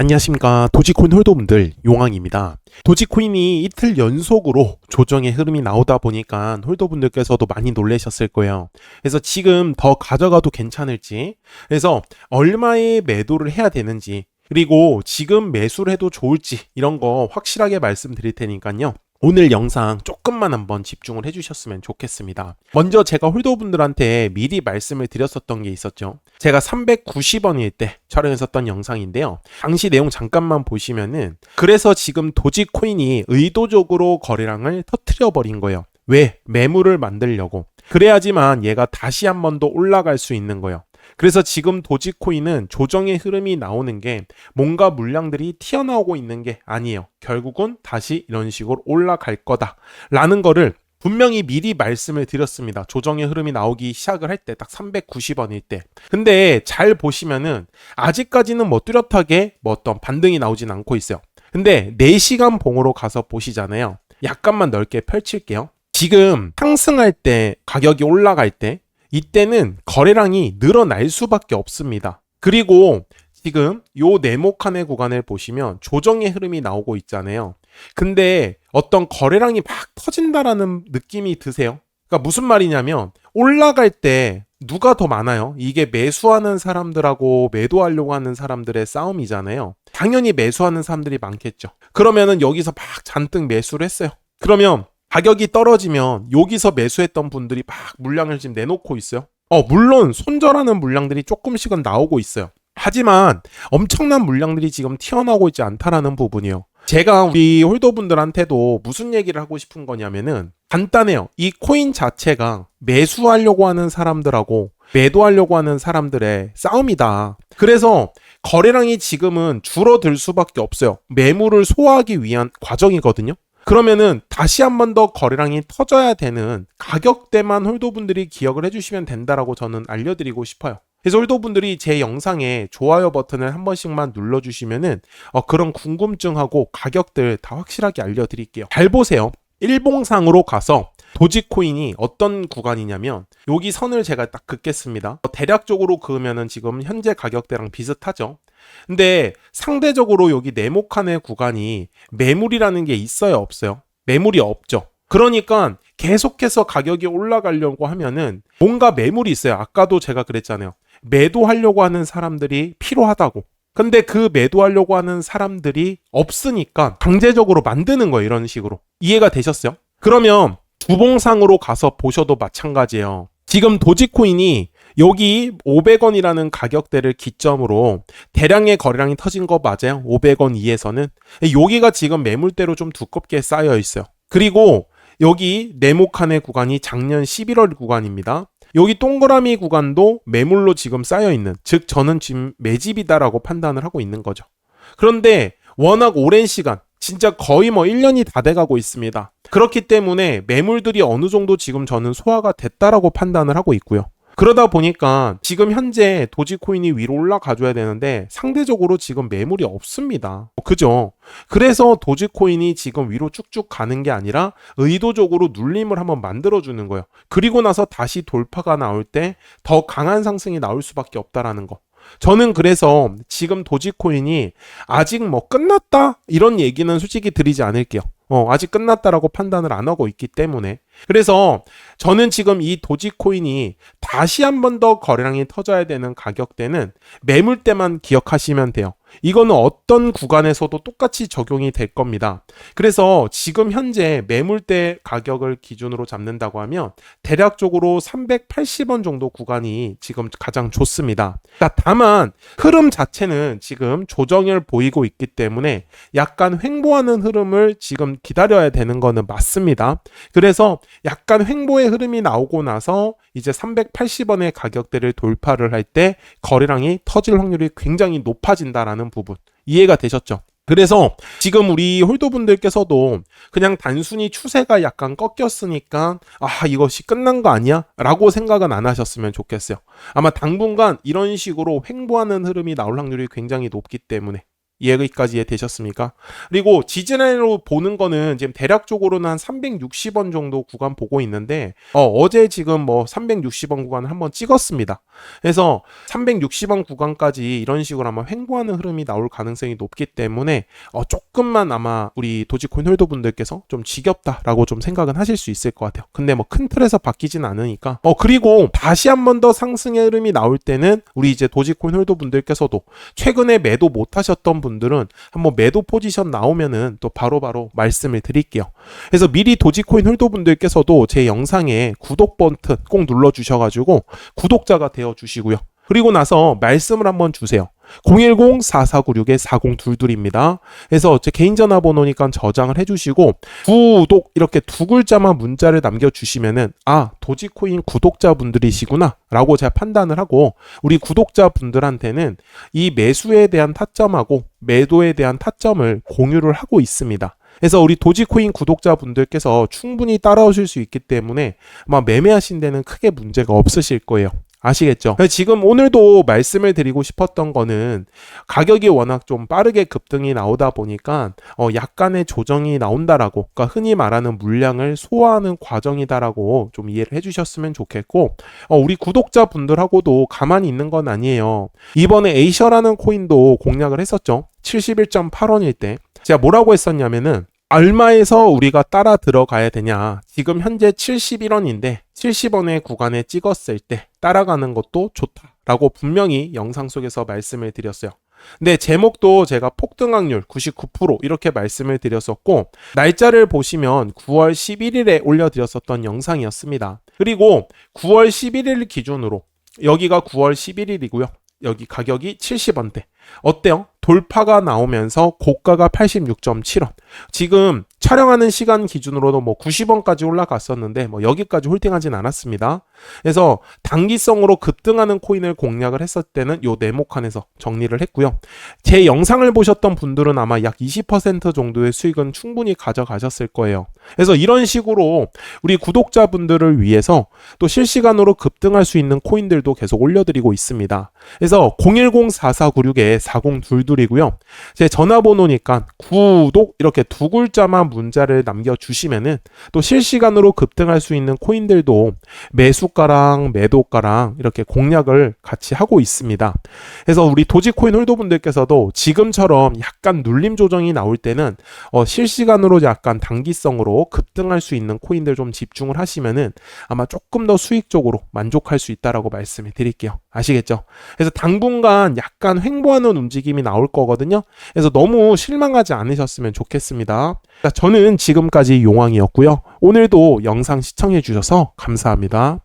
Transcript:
안녕하십니까 도지코인 홀더분들 용왕입니다. 도지코인이 이틀 연속으로 조정의 흐름이 나오다 보니까 홀더분들께서도 많이 놀라셨을 거예요. 그래서 지금 더 가져가도 괜찮을지, 그래서 얼마에 매도를 해야 되는지, 그리고 지금 매수를 해도 좋을지 이런 거 확실하게 말씀드릴 테니까요. 오늘 영상 조금만 한번 집중을 해주셨으면 좋겠습니다. 먼저 제가 홀더분들한테 미리 말씀을 드렸었던 게 있었죠. 제가 390원일 때 촬영했었던 영상인데요. 당시 내용 잠깐만 보시면은 그래서 지금 도지코인이 의도적으로 거래량을 터트려 버린 거예요. 왜? 매물을 만들려고. 그래야지만 얘가 다시 한 번 더 올라갈 수 있는 거예요. 그래서 지금 도지코인은 조정의 흐름이 나오는 게 뭔가 물량들이 튀어나오고 있는 게 아니에요. 결국은 다시 이런 식으로 올라갈 거다라는 거를 분명히 미리 말씀을 드렸습니다. 조정의 흐름이 나오기 시작을 할 때 딱 390원일 때. 근데 잘 보시면은 아직까지는 뭐 뚜렷하게 뭐 어떤 반등이 나오진 않고 있어요. 근데 4시간 봉으로 가서 보시잖아요. 약간만 넓게 펼칠게요. 지금 상승할 때 가격이 올라갈 때 이때는 거래량이 늘어날 수밖에 없습니다. 그리고 지금 요 네모칸의 구간을 보시면 조정의 흐름이 나오고 있잖아요. 근데 어떤 거래량이 막 터진다라는 느낌이 드세요? 그러니까 무슨 말이냐면 올라갈 때 누가 더 많아요? 이게 매수하는 사람들하고 매도하려고 하는 사람들의 싸움이잖아요. 당연히 매수하는 사람들이 많겠죠. 그러면은 여기서 막 잔뜩 매수를 했어요. 그러면 가격이 떨어지면 여기서 매수했던 분들이 막 물량을 지금 내놓고 있어요. 어, 물론 손절하는 물량들이 조금씩은 나오고 있어요. 하지만 엄청난 물량들이 지금 튀어나오고 있지 않다라는 부분이요. 제가 우리 홀더분들한테도 무슨 얘기를 하고 싶은 거냐면은 간단해요. 이 코인 자체가 매수하려고 하는 사람들하고 매도하려고 하는 사람들의 싸움이다. 그래서 거래량이 지금은 줄어들 수밖에 없어요. 매물을 소화하기 위한 과정이거든요. 그러면은 다시 한 번 더 거래량이 터져야 되는 가격대만 홀더분들이 기억을 해주시면 된다라고 저는 알려드리고 싶어요. 그래서 홀더분들이 제 영상에 좋아요 버튼을 한 번씩만 눌러주시면은 어, 그런 궁금증하고 가격들 다 확실하게 알려드릴게요. 잘 보세요. 일봉상으로 가서 도지코인이 어떤 구간이냐면 여기 선을 제가 딱 긋겠습니다. 어, 대략적으로 그으면은 지금 현재 가격대랑 비슷하죠. 근데 상대적으로 여기 네모칸의 구간이 매물이라는 게 있어요, 없어요? 매물이 없죠. 그러니까 계속해서 가격이 올라가려고 하면은 뭔가 매물이 있어요. 아까도 제가 그랬잖아요. 매도하려고 하는 사람들이 필요하다고. 근데 그 매도하려고 하는 사람들이 없으니까 강제적으로 만드는 거예요, 이런 식으로. 이해가 되셨어요? 그러면 주봉상으로 가서 보셔도 마찬가지예요. 지금 도지코인이 여기 500원이라는 가격대를 기점으로 대량의 거래량이 터진 거 맞아요? 500원 이에서는 여기가 지금 매물대로 좀 두껍게 쌓여 있어요. 그리고 여기 네모칸의 구간이 작년 11월 구간입니다. 여기 동그라미 구간도 매물로 지금 쌓여 있는, 즉 저는 지금 매집이다라고 판단을 하고 있는 거죠. 그런데 워낙 오랜 시간, 진짜 거의 뭐 1년이 다 돼가고 있습니다. 그렇기 때문에 매물들이 어느 정도 지금 저는 소화가 됐다라고 판단을 하고 있고요. 그러다 보니까 지금 현재 도지코인이 위로 올라가줘야 되는데 상대적으로 지금 매물이 없습니다. 그죠? 그래서 도지코인이 지금 위로 쭉쭉 가는 게 아니라 의도적으로 눌림을 한번 만들어주는 거예요. 그리고 나서 다시 돌파가 나올 때 더 강한 상승이 나올 수밖에 없다라는 거. 저는 그래서 지금 도지코인이 아직 뭐 끝났다 이런 얘기는 솔직히 드리지 않을게요. 어, 아직 끝났다라고 판단을 안 하고 있기 때문에. 그래서 저는 지금 이 도지코인이 다시 한 번 더 거래량이 터져야 되는 가격대는 매물대만 기억하시면 돼요. 이거는 어떤 구간에서도 똑같이 적용이 될 겁니다. 그래서 지금 현재 매물대 가격을 기준으로 잡는다고 하면 대략적으로 380원 정도 구간이 지금 가장 좋습니다. 그러니까 다만 흐름 자체는 지금 조정을 보이고 있기 때문에 약간 횡보하는 흐름을 지금 기다려야 되는 거는 맞습니다. 그래서 약간 횡보의 흐름이 나오고 나서 이제 380원의 가격대를 돌파를 할 때 거래량이 터질 확률이 굉장히 높아진다라는 부분 이해가 되셨죠? 그래서 지금 우리 홀더분들께서도 그냥 단순히 추세가 약간 꺾였으니까 아 이것이 끝난 거 아니야? 라고 생각은 안 하셨으면 좋겠어요. 아마 당분간 이런 식으로 횡보하는 흐름이 나올 확률이 굉장히 높기 때문에 이해까지 이해되셨습니까? 그리고 지지난해로 보는 거는 지금 대략적으로는 한 360원 정도 구간 보고 있는데 어, 제 지금 뭐 360원 구간을 한번 찍었습니다. 그래서 360원 구간까지 이런 식으로 아마 횡보하는 흐름이 나올 가능성이 높기 때문에 어, 조금만 아마 우리 도지코인 홀더 분들께서 좀 지겹다라고 좀 생각은 하실 수 있을 것 같아요. 근데 뭐 큰 틀에서 바뀌진 않으니까. 어 그리고 다시 한 번 더 상승의 흐름이 나올 때는 우리 이제 도지코인 홀더 분들께서도 최근에 매도 못 하셨던 분 들은 한번 매도 포지션 나오면은 또 바로 바로 말씀을 드릴게요. 그래서 미리 도지코인 홀더 분들께서도 제 영상에 구독 버튼 꼭 눌러 주셔 가지고 구독자가 되어 주시고요. 그리고 나서 말씀을 한번 주세요. 010-4496-4022입니다. 그래서 제 개인 전화번호니까 저장을 해주시고 구독 이렇게 두 글자만 문자를 남겨주시면은 아 도지코인 구독자분들이시구나 라고 제가 판단을 하고 우리 구독자분들한테는 이 매수에 대한 타점하고 매도에 대한 타점을 공유를 하고 있습니다. 그래서 우리 도지코인 구독자분들께서 충분히 따라오실 수 있기 때문에 아마 매매하신 데는 크게 문제가 없으실 거예요. 아시겠죠? 지금 오늘도 말씀을 드리고 싶었던 거는 가격이 워낙 좀 빠르게 급등이 나오다 보니까 어 약간의 조정이 나온다라고 그러니까 흔히 말하는 물량을 소화하는 과정이다라고 좀 이해를 해주셨으면 좋겠고 어 우리 구독자분들하고도 가만히 있는 건 아니에요. 이번에 에이셔라는 코인도 공략을 했었죠. 71.8원일 때 제가 뭐라고 했었냐면은 얼마에서 우리가 따라 들어가야 되냐. 지금 현재 71원인데 70원의 구간에 찍었을 때 따라가는 것도 좋다라고 분명히 영상 속에서 말씀을 드렸어요. 근데 제목도 제가 폭등 확률 99% 이렇게 말씀을 드렸었고 날짜를 보시면 9월 11일에 올려드렸었던 영상이었습니다. 그리고 9월 11일 기준으로 여기가 9월 11일이고요. 여기 가격이 70원대. 어때요? 돌파가 나오면서 고가가 86.7원. 지금 촬영하는 시간 기준으로도 뭐 90원까지 올라갔었는데 뭐 여기까지 홀딩하진 않았습니다. 그래서 단기성으로 급등하는 코인을 공략을 했을 때는 요 네모칸에서 정리를 했고요. 제 영상을 보셨던 분들은 아마 약 20% 정도의 수익은 충분히 가져가셨을 거예요. 그래서 이런 식으로 우리 구독자분들을 위해서 또 실시간으로 급등할 수 있는 코인들도 계속 올려드리고 있습니다. 그래서 010-4496-4022이고요. 제 전화번호니까 구독 이렇게 두 글자만 문자를 남겨주시면은 또 실시간으로 급등할 수 있는 코인들도 매수가랑 매도가랑 이렇게 공략을 같이 하고 있습니다. 그래서 우리 도지코인 홀더분들께서도 지금처럼 약간 눌림 조정이 나올 때는 어 실시간으로 약간 단기성으로 급등할 수 있는 코인들 좀 집중을 하시면은 아마 조금 더 수익적으로 만족할 수 있다라고 말씀을 드릴게요. 아시겠죠? 그래서 당분간 약간 횡보하는 움직임이 나올 거거든요. 그래서 너무 실망하지 않으셨으면 좋겠습니다. 자, 저는 지금까지 용왕이었고요. 오늘도 영상 시청해 주셔서 감사합니다.